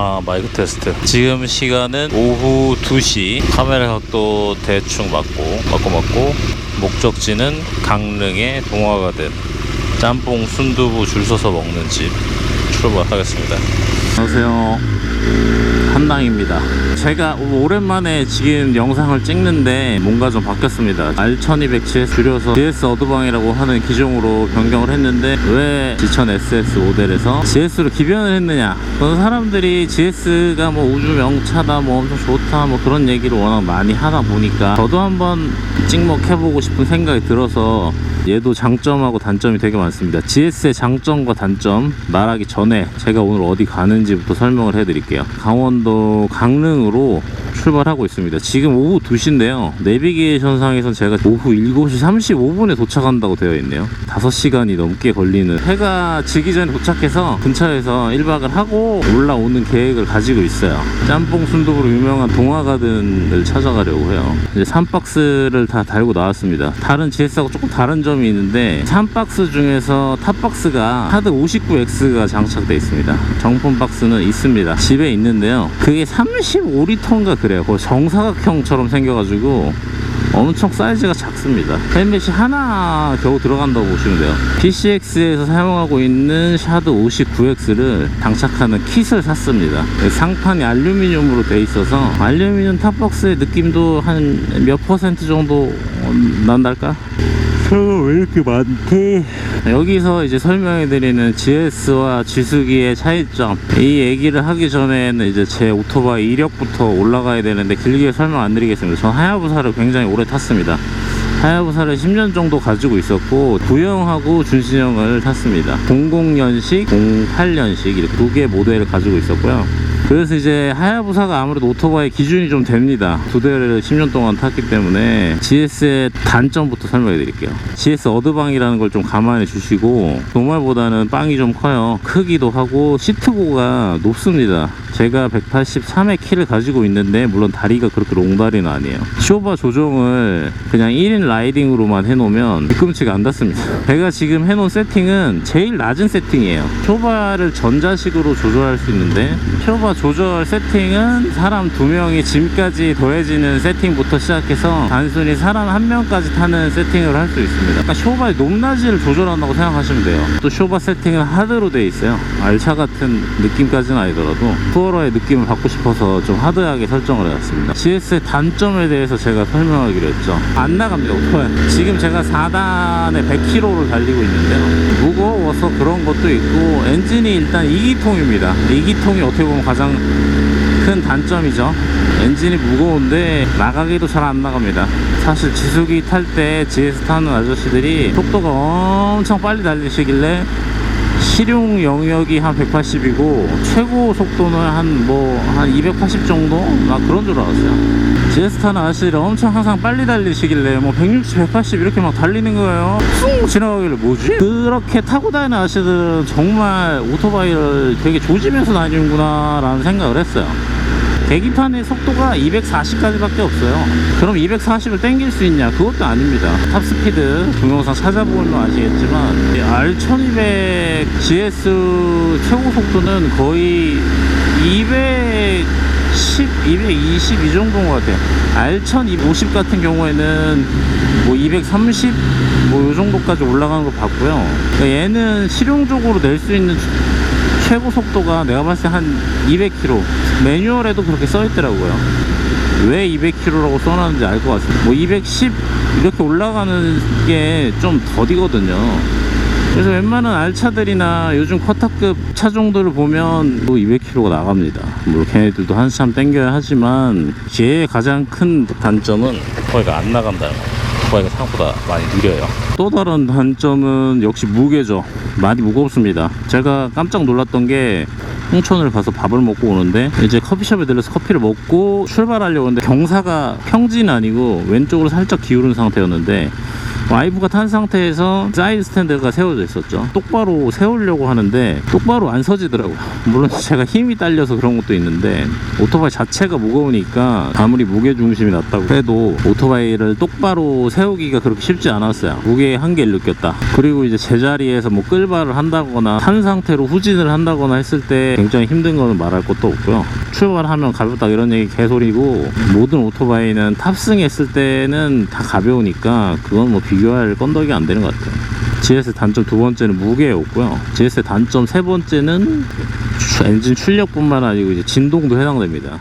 아 마이크 테스트. 지금 시간은 오후 2시. 카메라 각도 대충 맞고 맞고 맞고. 목적지는 강릉의 동화가든 짬뽕 순두부 줄 서서 먹는 집. 출발하겠습니다. 안녕하세요 한당입니다 제가 오랜만에 지금 영상을 찍는데 뭔가 좀 바뀌었습니다 R1200GS 줄여서 GS 어드방이라고 하는 기종으로 변경을 했는데 왜 지천 SS 모델에서 GS로 기변을 했느냐 그런 사람들이 GS가 뭐 우주 명차다 뭐 엄청 좋다 뭐 그런 얘기를 워낙 많이 하다 보니까 저도 한번 찍먹해보고 싶은 생각이 들어서 얘도 장점하고 단점이 되게 많습니다. GS의 장점과 단점 말하기 전에 제가 오늘 어디 가는지부터 설명을 해드릴게요. 강원도 강릉으로 출발하고 있습니다. 지금 오후 2시인데요. 내비게이션상에선 제가 오후 7시 35분에 도착한다고 되어 있네요. 5시간이 넘게 걸리는 해가 지기 전에 도착해서 근처에서 1박을 하고 올라오는 계획을 가지고 있어요. 짬뽕 순두부로 유명한 동화가든을 찾아가려고 해요. 이제 3박스를 다 달고 나왔습니다. 다른 GS하고 조금 다른 점이 있는데 3박스 중에서 탑박스가 하드 59X가 장착되어 있습니다. 정품 박스는 있습니다. 집에 있는데요. 그게 35리터인가 그래요. 거의 정사각형처럼 생겨가지고 엄청 사이즈가 작습니다. 헬멧이 하나 겨우 들어간다고 보시면 돼요. PCX에서 사용하고 있는 샤드 59X를 장착하는 킷을 샀습니다. 상판이 알루미늄으로 돼 있어서 알루미늄 탑박스의 느낌도 한 몇 퍼센트 정도 난달까? 차가 왜 이렇게 많대? 여기서 이제 설명해 드리는 GS와 G수기의 차이점 이 얘기를 하기 전에는 이제 제 오토바이 이력부터 올라가야 되는데 길게 설명 안 드리겠습니다. 전 하야부사를 굉장히 오래 탔습니다. 하야부사를 10년 정도 가지고 있었고 구형하고 준신형을 탔습니다. 00년식, 08년식 이렇게 두 개 모델을 가지고 있었고요. 그래서 이제 하야부사가 아무래도 오토바이 기준이 좀 됩니다. 두 대를 10년 동안 탔기 때문에 GS의 단점부터 설명해 드릴게요. GS 어드방이라는 걸 좀 감안해 주시고 노말보다는 빵이 좀 커요. 크기도 하고 시트보가 높습니다. 제가 183의 키를 가지고 있는데 물론 다리가 그렇게 롱다리는 아니에요. 쇼바 조정을 그냥 1인 라이딩으로만 해놓으면 뒤꿈치가 안 닿습니다. 제가 지금 해놓은 세팅은 제일 낮은 세팅이에요. 쇼바를 전자식으로 조절할 수 있는데 쇼바 조절 세팅은 사람 두 명이 짐까지 더해지는 세팅부터 시작해서 단순히 사람 한 명까지 타는 세팅을 할 수 있습니다. 그러니까 쇼바의 높낮이를 조절한다고 생각하시면 돼요. 또 쇼바 세팅은 하드로 돼 있어요. 알차 같은 느낌까지는 아니더라도 투어러의 느낌을 받고 싶어서 좀 하드하게 설정을 해놨습니다. GS의 단점에 대해서 제가 설명하기로 했죠. 안 나갑니다. 오토바이. 지금 제가 4단에 100km를 달리고 있는데요. 무거워서 그런 것도 있고 엔진이 일단 2기통입니다. 2기통이 어떻게 보면 가장 큰 단점이죠. 엔진이 무거운데 나가기도 잘 안 나갑니다. 사실 지수기 탈 때 GS 타는 아저씨들이 속도가 엄청 빨리 달리시길래 실용 영역이 한 180이고 최고 속도는 한 뭐한280 정도? 막 그런 줄 알았어요. GS 타는 아저씨들이 엄청 항상 빨리 달리시길래 뭐 160, 180 이렇게 막 달리는 거예요. 쑥 지나가길래 뭐지? 그렇게 타고 다니는 아저씨들은 정말 오토바이를 되게 조지면서 다니는구나 라는 생각을 했어요. 계기판의 속도가 240까지밖에 없어요. 그럼 240을 땡길 수 있냐? 그것도 아닙니다. 탑스피드 동영상 찾아보면 아시겠지만 R1200 GS 최고 속도는 거의 210, 220 이 정도인 것 같아요. R1250 같은 경우에는 뭐 230, 뭐 이 정도까지 올라가는 거 봤고요. 그러니까 얘는 실용적으로 낼 수 있는 최고 속도가 내가 봤을 때 한 200km 매뉴얼에도 그렇게 써 있더라고요 왜 200km라고 써놨는지 알 것 같습니다 뭐 210 이렇게 올라가는 게 좀 더디거든요 그래서 웬만한 알차들이나 요즘 쿼터급 차종들을 보면 뭐 200km가 나갑니다 물론 걔네들도 한참 땡겨야 하지만 걔의 가장 큰 단점은 거기가 안 나간다는 오토바이가 생각보다 많이 느려요. 또 다른 단점은 역시 무게죠. 많이 무겁습니다. 제가 깜짝 놀랐던 게 홍천을 가서 밥을 먹고 오는데 이제 커피숍에 들려서 커피를 먹고 출발하려고 하는데 경사가 평지는 아니고 왼쪽으로 살짝 기울은 상태였는데 와이프가 탄 상태에서 사이드 스탠드가 세워져 있었죠. 똑바로 세우려고 하는데 똑바로 안 서지더라고요. 물론 제가 힘이 딸려서 그런 것도 있는데 오토바이 자체가 무거우니까 아무리 무게 중심이 낮다고 해도 오토바이를 똑바로 세우기가 그렇게 쉽지 않았어요. 무게의 한계를 느꼈다. 그리고 이제 제자리에서 뭐 끌바를 한다거나 탄 상태로 후진을 한다거나 했을 때 굉장히 힘든 거는 말할 것도 없고요. 출발하면 가볍다 이런 얘기 개소리고 모든 오토바이는 탑승했을 때는 다 가벼우니까 그건 뭐 비교 할 건덕이 안 되는 것 같아요. GS의 단점 두 번째는 무게였고요. GS의 단점 세 번째는 엔진 출력뿐만 아니고 이제 진동도 해당됩니다.